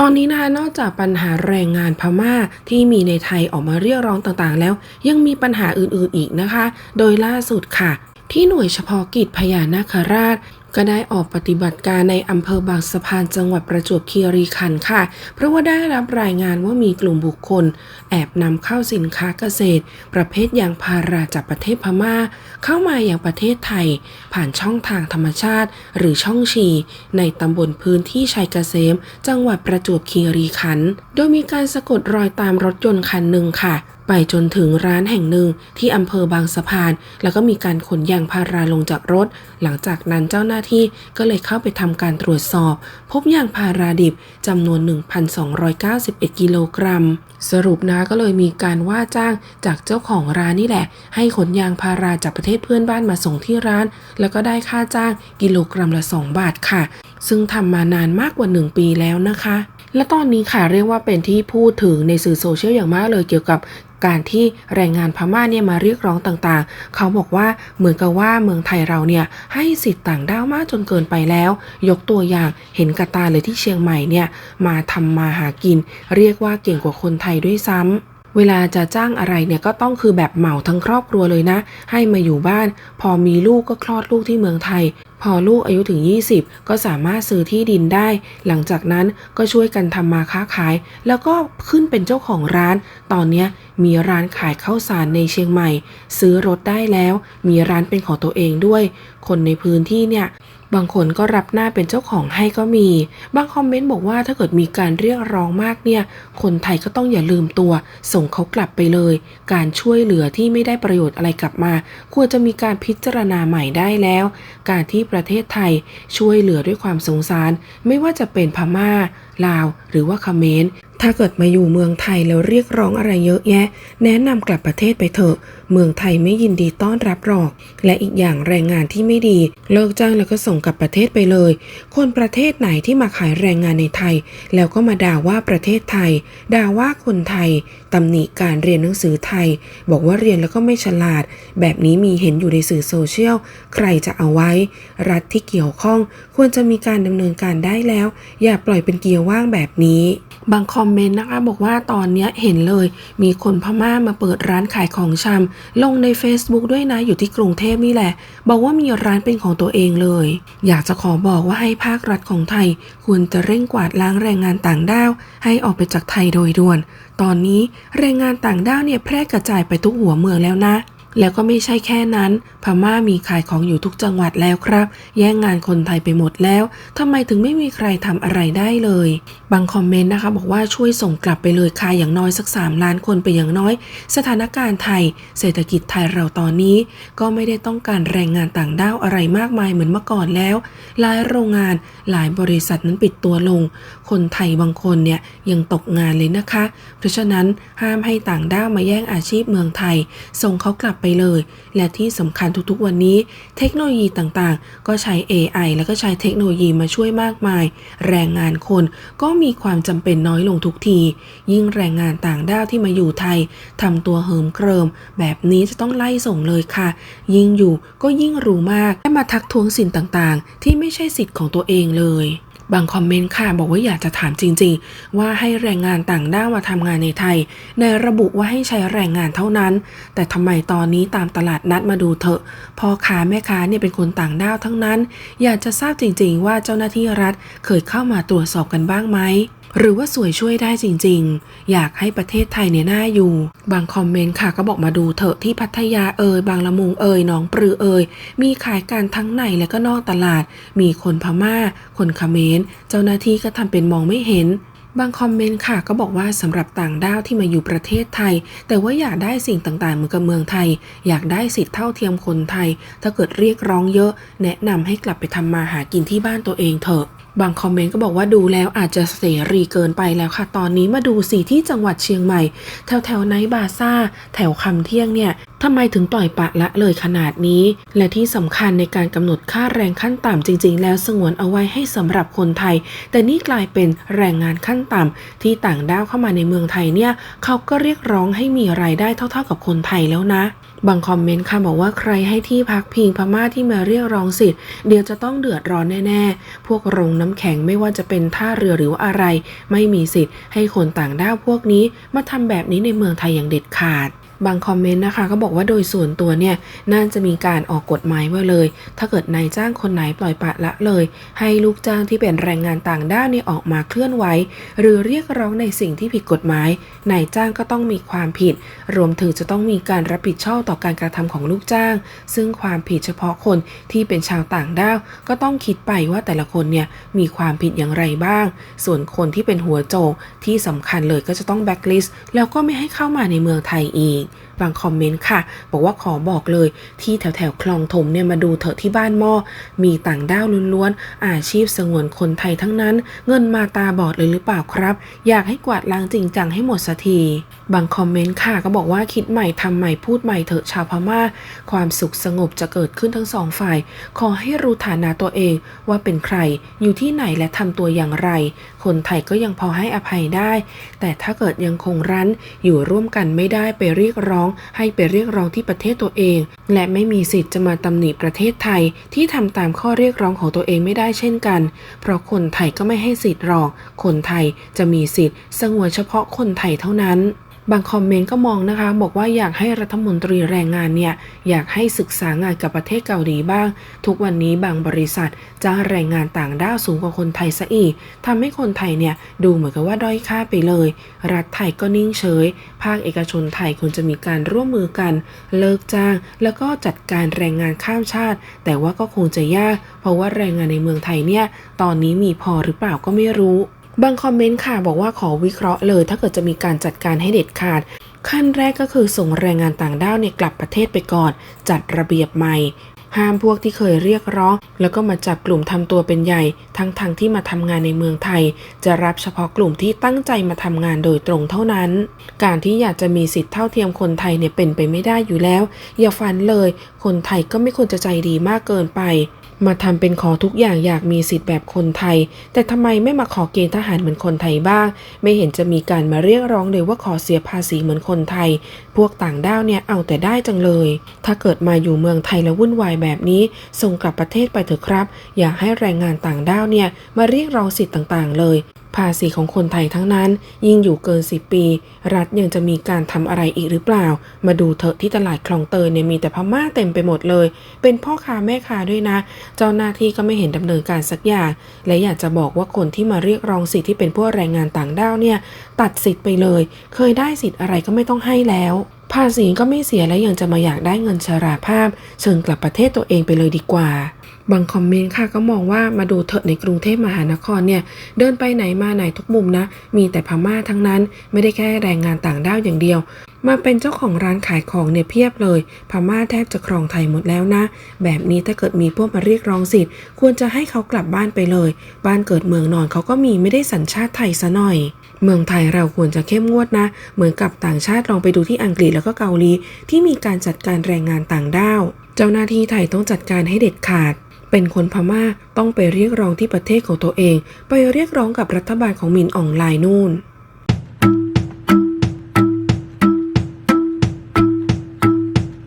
ตอนนี้นะคะนอกจากปัญหาแรงงานพม่าที่มีในไทยออกมาเรียกร้องต่างๆ แล้ว ยังมีปัญหาอื่นๆอีกนะคะ โดยล่าสุดค่ะ ที่หน่วยเฉพาะกิจพญานาคราช ก็ได้ออกปฏิบัติการในอำเภอบางสะพานจังหวัดประจวบคีรีขันธ์ค่ะ เพราะว่าได้รับรายงานว่ามีกลุ่มบุคคล แอบนำเข้าสินค้าเกษตร ประเภทยางพาราจากประเทศพม่า เข้ามาอย่างประเทศไทย ผ่านช่องทางธรรมชาติ หรือช่องชี ในตำบลพื้นที่ชัยเกษม จังหวัดประจวบคีรีขันธ์โดยมีการสะกดรอยตามรถยนต์คันหนึ่งค่ะ ไปจนถึงร้านแห่งหนึ่งที่อำเภอบางสะพาน แล้วก็มีการขนยางพาราลงจากรถ หลังจากนั้นเจ้าหน้าที่ก็เลยเข้าไปทำการตรวจสอบ พบยางพาราดิบจำนวน 1,291 กิโลกรัม สรุปนะก็เลยมีการว่าจ้างจากเจ้าของร้านนี่แหละ ให้ขนยางพาราจากประเทศเพื่อนบ้านมาส่งที่ร้าน แล้วก็ได้ค่าจ้างกิโลกรัมละ 2 บาทค่ะ ซึ่งทำมานานมากกว่า 1 ปีแล้วนะคะและตอนนี้ค่ะเรียกว่าเป็นที่พูดถึงในสื่อโซเชียลอย่างมากเลยเกี่ยวกับ การที่แรงงานพม่าเนี่ยมาเรียกร้องต่างๆ เขาบอกว่าเหมือนกับว่าเมืองไทยเราเนี่ยให้สิทธิ์ต่างด้าวมากจนเกินไปแล้ว ยกตัวอย่างเห็นกระตาเลยที่เชียงใหม่เนี่ยมาทำมาหากิน เรียกว่าเก่งกว่าคนไทยด้วยซ้ำ เวลาจะจ้างอะไรเนี่ยก็ต้องคือแบบเหมาทั้งครอบครัวเลยนะ ให้มาอยู่บ้าน พอมีลูกก็คลอดลูกที่เมืองไทย พอลูกอายุถึง 20 ก็สามารถซื้อที่ดินได้ หลังจากนั้นก็ช่วยกันทำมาค้าขาย แล้วก็ขึ้นเป็นเจ้าของร้าน ตอนนี้มีร้านขายข้าวสารในเชียงใหม่ ซื้อรถได้แล้ว มีร้านเป็นของตัวเองด้วย คนในพื้นที่เนี่ย บางคนก็รับหน้าเป็นเจ้าของให้ก็มี บางคอมเมนต์บอกว่าถ้าเกิดมีการเรียกร้องมากเนี่ย คนไทยก็ต้องอย่าลืมตัว ส่งเขากลับไปเลย การช่วยเหลือที่ไม่ได้ประโยชน์อะไรกลับมา ควรจะมีการพิจารณาใหม่ได้แล้ว การที่ประเทศไทยช่วยเหลือด้วยความสงสาร ไม่ว่าจะเป็นพม่า ลาว หรือว่าเขมร ถ้าเกิดมาอยู่เมืองไทยแล้วเรียกร้องอะไรเยอะแยะ แนะนำกลับประเทศไปเถอะ เมืองไทยไม่ยินดีต้อนรับหรอก และอีกอย่างแรงงานที่ไม่ดี เลิกจ้างแล้วก็ส่งกลับประเทศไปเลย คนประเทศไหนที่มาขายแรงงานในไทย แล้วก็มาด่าว่าประเทศไทย ด่าว่าคนไทยตำหนิการเรียนหนังสือไทย บอกว่าเรียนแล้วก็ไม่ฉลาด แบบนี้มีเห็นอยู่ในสื่อโซเชียลใครจะเอาไว้ รัฐที่เกี่ยวข้อง ควรจะมีการดำเนินการได้แล้ว อย่าปล่อยเป็นเกียร์ว่างแบบนี้ บางคอมเมนต์นะคะบอกว่าตอนนี้เห็นเลย มีคนพม่ามาเปิดร้านขายของชำลงใน Facebook ด้วยนะอยู่ที่กรุงเทพนี่แหละ บอกว่ามีร้านเป็นของตัวเองเลย อยากจะขอบอกว่าให้ภาครัฐของไทย ควรจะเร่งกวาดล้างแรงงานต่างด้าว ให้ออกไปจากไทยโดยด่วน ตอนนี้แรงงานต่างด้าวเนี่ยแพร่กระจายไปทุกหัวเมืองแล้วนะ แล้วก็ไม่ใช่แค่นั้น พม่ามีขายของอยู่ทุกจังหวัดแล้วครับ แย่งงานคนไทยไปหมดแล้วทำไมถึงไม่มีใครทำอะไรได้เลย บางคอมเมนต์นะคะ บอกว่าช่วยส่งกลับไปเลยค่ะอย่างน้อยสัก 3 ล้านคนไปอย่างน้อย สถานการณ์ไทย เศรษฐกิจไทยเราตอนนี้ ก็ไม่ได้ต้องการแรงงานต่างด้าวอะไรมากมายเหมือนเมื่อก่อนแล้ว หลายโรงงานหลายบริษัทนั้นปิดตัวลง คนไทยบางคนเนี่ยยังตกงานเลยนะคะ เพราะฉะนั้นห้ามให้ต่างด้าวมาแย่งอาชีพเมืองไทย ส่งเขากลับไปเลย และที่สำคัญทุกๆวันนี้เทคโนโลยีต่างๆ ก็ใช้ AI แล้วก็ใช้เทคโนโลยีมาช่วยมากมาย แรงงานคนก็มีความจำเป็นน้อยลงทุกที ยิ่งแรงงานต่างด้าวที่มาอยู่ไทยทำตัวเหิมเกริม แบบนี้จะต้องไล่ส่งเลยค่ะ ยิ่งอยู่ก็ยิ่งรู้มากและมาทักท้วงสินต่างๆ ที่ไม่ใช่สิทธิ์ของตัวเองเลย บางคอมเมนต์ค่ะบอกว่าอยากจะถามจริง ๆ ว่าให้แรงงานต่างด้าวมาทำงานในไทย ในระบุว่าให้ใช้แรงงานเท่านั้น แต่ทำไมตอนนี้ตามตลาดนัดมาดูเถอะพ่อค้าแม่ค้าเนี่ยเป็นคนต่างด้าวทั้งนั้น อยากจะทราบจริง ๆ ว่าเจ้าหน้าที่รัฐเคยเข้ามาตรวจสอบกันบ้างไหม หรือว่าสวยช่วยได้จริงๆ อยากให้ประเทศไทยเนี่ยน่าอยู่ บางคอมเมนต์ค่ะก็บอกมาดูเถอะที่พัทยาเอ่ยบางละมุงเอ่ยหนองปลือเอ่ยมีขายการทั้งในและก็นอกตลาด มีคนพม่า คนเขมรเจ้าหน้าที่ก็ทำเป็นมองไม่เห็นบางคอมเมนต์ค่ะก็บอกว่าสำหรับต่างด้าวที่มาอยู่ประเทศไทย แต่ว่าอยากได้สิ่งต่างๆเหมือนกับเมืองไทย อยากได้สิทธิเท่าเทียมคนไทย ถ้าเกิดเรียกร้องเยอะ แนะนำให้กลับไปทำมาหากินที่บ้านตัวเองเถอะ บางคอมเมนต์ก็บอกว่าดูแล้วอาจจะเสรีเกินไปแล้วค่ะ ตอนนี้มาดูสิที่จังหวัดเชียงใหม่ แถวแถวๆไนบาซ่า แถวคำเที่ยงเนี่ย ทำไมถึงปล่อยปะละเลยขนาดนี้ และที่สำคัญในการกำหนดค่าแรงขั้นต่ำจริง ๆ แล้วสงวนเอาไว้ให้สำหรับคนไทย แต่นี่กลายเป็นแรงงานขั้นต่ำที่ต่างด้าวเข้ามาในเมืองไทยเนี่ยเขาก็เรียกร้องให้มีรายได้เท่า ๆ กับคนไทยแล้วนะบางคอมเมนต์ค่ะบอกว่าใครให้ที่พักพิงพม่าที่มาเรียกร้องสิทธิ์เดี๋ยวจะต้องเดือดร้อนแน่ๆ พวกโรงน้ำแข็งไม่ว่าจะเป็นท่าเรือหรือว่าอะไร ไม่มีสิทธิ์ให้คนต่างด้าวพวกนี้มาทำแบบนี้ในเมืองไทยอย่างเด็ดขาด บางคอมเมนต์นะคะ ก็บอกว่าโดยส่วนตัวเนี่ย น่าจะมีการออกกฎหมายไว้เลย ถ้าเกิดนายจ้างคนไหนปล่อยปะละเลย ให้ลูกจ้างที่เป็นแรงงานต่างด้าวเนี่ยออกมาเคลื่อนไหวหรือเรียกร้องในสิ่งที่ผิดกฎหมาย นายจ้างก็ต้องมีความผิด รวมถึงจะต้องมีการรับผิดชอบต่อการกระทำของลูกจ้าง ซึ่งความผิดเฉพาะคนที่เป็นชาวต่างด้าวก็ต้องคิดไปว่าแต่ละคนเนี่ยมีความผิดอย่างไรบ้าง ส่วนคนที่เป็นหัวโจกที่สำคัญเลยก็จะต้องแบ็กลิสต์แล้วก็ไม่ให้เข้ามาในเมืองไทยอีกบางคอมเมนต์ค่ะ บอกว่าขอบอกเลยที่แถวแถวคลองถมเนี่ยมาดูเถอะที่บ้านหม้อมีต่างด้าวล้วนๆ อาชีพสงวนคนไทยทั้งนั้น เงินมาตาบอดเลยหรือเปล่าครับ อยากให้กวาดล้างจริงจังให้หมดสักทีบางคอมเมนต์ค่ะก็บอกว่าคิดใหม่ทำใหม่พูดใหม่เถอะชาวพม่า ความสุขสงบจะเกิดขึ้นทั้งสองฝ่าย ขอให้รู้ฐานะตัวเองว่าเป็นใคร อยู่ที่ไหนและทำตัวอย่างไร คนไทยก็ยังพอให้อภัยได้ แต่ถ้าเกิดยังคงรั้นอยู่ร่วมกันไม่ได้ไปเรียกร้องให้ไปเรียกร้องที่ประเทศตัวเอง และไม่มีสิทธิ์จะมาตำหนิประเทศไทยที่ทำตามข้อเรียกร้องของตัวเองไม่ได้เช่นกัน เพราะคนไทยก็ไม่ให้สิทธิ์หรอก คนไทยจะมีสิทธิ์สงวนเฉพาะคนไทยเท่านั้น บางคอมเมนต์ก็มองนะคะ บอกว่าอยากให้รัฐมนตรีแรงงานเนี่ย อยากให้ศึกษางานกับประเทศเกาหลีบ้าง ทุกวันนี้บางบริษัทจ้างแรงงานต่างด้าวสูงกว่าคนไทยซะอีกทำให้คนไทยเนี่ย ดูเหมือนกับว่าด้อยค่าไปเลย รัฐไทยก็นิ่งเฉย ภาคเอกชนไทยควรจะมีการร่วมมือกัน เลิกจ้าง แล้วก็จัดการแรงงานข้ามชาติ แต่ว่าก็คงจะยาก เพราะว่าแรงงานในเมืองไทยเนี่ยตอนนี้มีพอหรือเปล่าก็ไม่รู้ บางคอมเมนต์ค่ะบอกว่าขอวิเคราะห์เลย ถ้าเกิดจะมีการจัดการให้เด็ดขาด ขั้นแรกก็คือส่งแรงงานต่างด้าวเนี่ยกลับประเทศไปก่อน จัดระเบียบใหม่ ห้ามพวกที่เคยเรียกร้อง แล้วก็มาจับกลุ่มทำตัวเป็นใหญ่ ทั้งทงที่มาทำงานในเมืองไทย จะรับเฉพาะกลุ่มที่ตั้งใจมาทำงานโดยตรงเท่านั้น การที่อยากจะมีสิทธิ์เท่าเทียมคนไทยเนี่ยเป็นไปไม่ได้อยู่แล้ว อย่าฝันเลย คนไทยก็ไม่ควรจะใจดีมากเกินไป มาทำเป็นขอทุกอย่างอยากมีสิทธิ์แบบคนไทย แต่ทำไมไม่มาขอเกณฑ์ทหารเหมือนคนไทยบ้าง ไม่เห็นจะมีการมาเรียกร้องเลยว่าขอเสียภาษีเหมือนคนไทย พวกต่างด้าวเนี่ยเอาแต่ได้จังเลย ถ้าเกิดมาอยู่เมืองไทยแล้ววุ่นวายแบบนี้ ส่งกลับประเทศไปเถอะครับ อยากให้แรงงานต่างด้าวเนี่ยมาเรียกร้องสิทธิ์ต่างๆ เลย ภาษีของคนไทยทั้งนั้น ยิ่งอยู่เกิน 10 ปี รัฐยังจะมีการทำอะไรอีกหรือเปล่า มาดูเถอะที่ตลาดคลองเตยเนี่ยมีแต่พม่าเต็มไปหมดเลย เป็นพ่อค้าแม่ค้าด้วยนะ เจ้าหน้าที่ก็ไม่เห็นดำเนินการสักอย่าง และอยากจะบอกว่าคนที่มาเรียกร้องสิทธิ์ที่เป็นพวกแรงงานต่างด้าวเนี่ยตัดสิทธิ์ไปเลย เคยได้สิทธิ์อะไรก็ไม่ต้องให้แล้วภาษีก็ไม่เสียและยังจะมาอยากได้เงินชราภาพ เชิญกลับประเทศตัวเองไปเลยดีกว่า บางคอมเมนต์ค่ะก็มองว่ามาดูเถอะในกรุงเทพมหานครเนี่ย เดินไปไหนมาไหนทุกมุมนะ มีแต่พม่าทั้งนั้น ไม่ได้แค่แรงงานต่างด้าวอย่างเดียว มาเป็นเจ้าของร้านขายของเนี่ยเพียบเลย พม่าแทบจะครองไทยหมดแล้วนะ แบบนี้ถ้าเกิดมีพวกมาเรียกร้องสิทธิ์ ควรจะให้เขากลับบ้านไปเลย บ้านเกิดเมืองนอนเขาก็มีไม่ได้สัญชาติไทยซะหน่อยเมืองไทยเราควรจะเข้มงวดนะ เหมือนกับต่างชาติลองไปดูที่อังกฤษแล้วก็เกาหลีที่มีการจัดการแรงงานต่างด้าว เจ้าหน้าที่ไทยต้องจัดการให้เด็ดขาด เป็นคนพม่าต้องไปเรียกร้องที่ประเทศของตัวเอง ไปเรียกร้องกับรัฐบาลของหมินอองไลน์นู่น